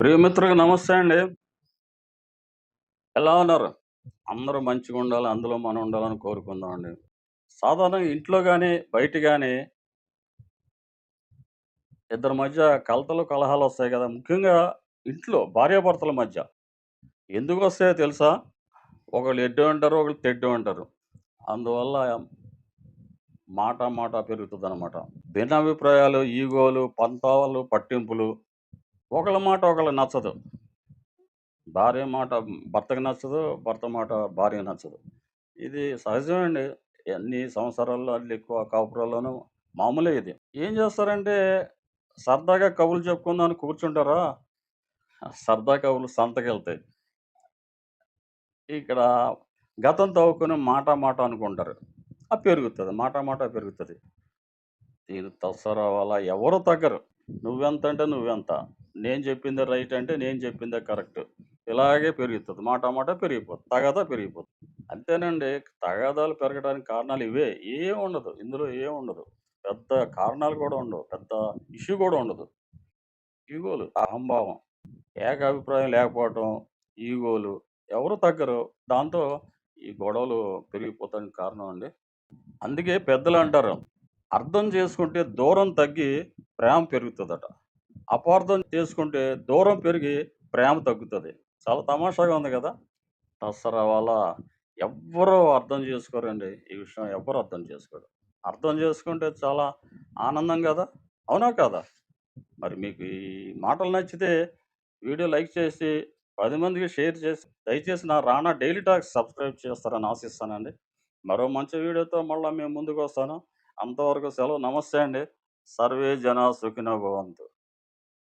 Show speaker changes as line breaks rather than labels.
ప్రియమిత్రులకు నమస్తే అండి. ఎలా ఉన్నారు? అందరూ మంచిగా ఉండాలి అందులో మనం ఉండాలని కోరుకుందాం అండి. సాధారణంగా ఇంట్లో కానీ బయట కానీ ఇద్దరి మధ్య కలతలు కలహాలు వస్తాయి కదా. ముఖ్యంగా ఇంట్లో భార్యాభర్తల మధ్య. ఎందుకు వస్తాయో తెలుసా? ఒకళ్ళు ఎడ్డు అంటారు ఒకళ్ళు తెడ్డు అంటారు. అందువల్ల మాట మాట పెరుగుతుంది అనమాట భిన్నాభిప్రాయాలు ఈగోలు పంతాలు పట్టింపులు ఒకళ్ళ మాట ఒకళ్ళ నచ్చదు. భార్య మాట భర్తకు నచ్చదు భర్త మాట భార్య నచ్చదు. ఇది సహజమండి. ఎన్ని సంవత్సరాల్లో అల్లి ఎక్కువ కాపురాల్లోనూ మామూలే ఇది. ఏం చేస్తారంటే సరదాగా కబులు చెప్పుకుందామని కూర్చుంటారా? సరదా కబులు సంతకెళ్తాయి. ఇక్కడ గతం తవ్వుకొని మాట మాట అనుకుంటారు. ఆ పెరుగుతుంది. మాట మాట పెరుగుతుంది. దీని తస్సరా వల్ల ఎవరు తగ్గరు. నువ్వెంత అంటే నువ్వెంత. నేను చెప్పిందే రైట్ అంటే నేను చెప్పిందే కరెక్ట్. ఇలాగే పెరుగుతుంది. మాట మాట పెరిగిపోతుంది. తగాదా పెరిగిపోతుంది. అంతేనండి తగాదాలు పెరగడానికి కారణాలు ఇవే. ఏం ఉండదు. ఇందులో ఏం ఉండదు. పెద్ద కారణాలు కూడా ఉండవు. పెద్ద ఇష్యూ కూడా ఉండదు. ఈగోలు అహంభావం ఏక అభిప్రాయం లేకపోవటం ఈగోలు ఎవరు తగ్గరు. దాంతో ఈ గొడవలు పెరిగిపోతానికి కారణం అండి. అందుకే పెద్దలు అంటారు అర్థం చేసుకుంటే దూరం తగ్గి ప్రేమ పెరుగుతుందట. అపార్థం చేసుకుంటే దూరం పెరిగి ప్రేమ తగ్గుతుంది. చాలా తమాషాగా ఉంది కదా? దసరా వల్ల ఎవ్వరూ అర్థం చేసుకోరండి. ఈ విషయం ఎవ్వరు అర్థం చేసుకోరు. అర్థం చేసుకుంటే చాలా ఆనందం కదా? అవునా కదా? మరి మీకు ఈ మాటలు నచ్చితే వీడియో లైక్ చేసి పది మందికి షేర్ చేసి దయచేసి నా రానా డైలీ టాక్స్ సబ్స్క్రైబ్ చేస్తారని ఆశిస్తానండి మరో మంచి వీడియోతో మళ్ళీ మేము ముందుకు వస్తాను. అంతవరకు సెలవు. నమస్తే అండి. సర్వే జన సుఖినో భవంతు.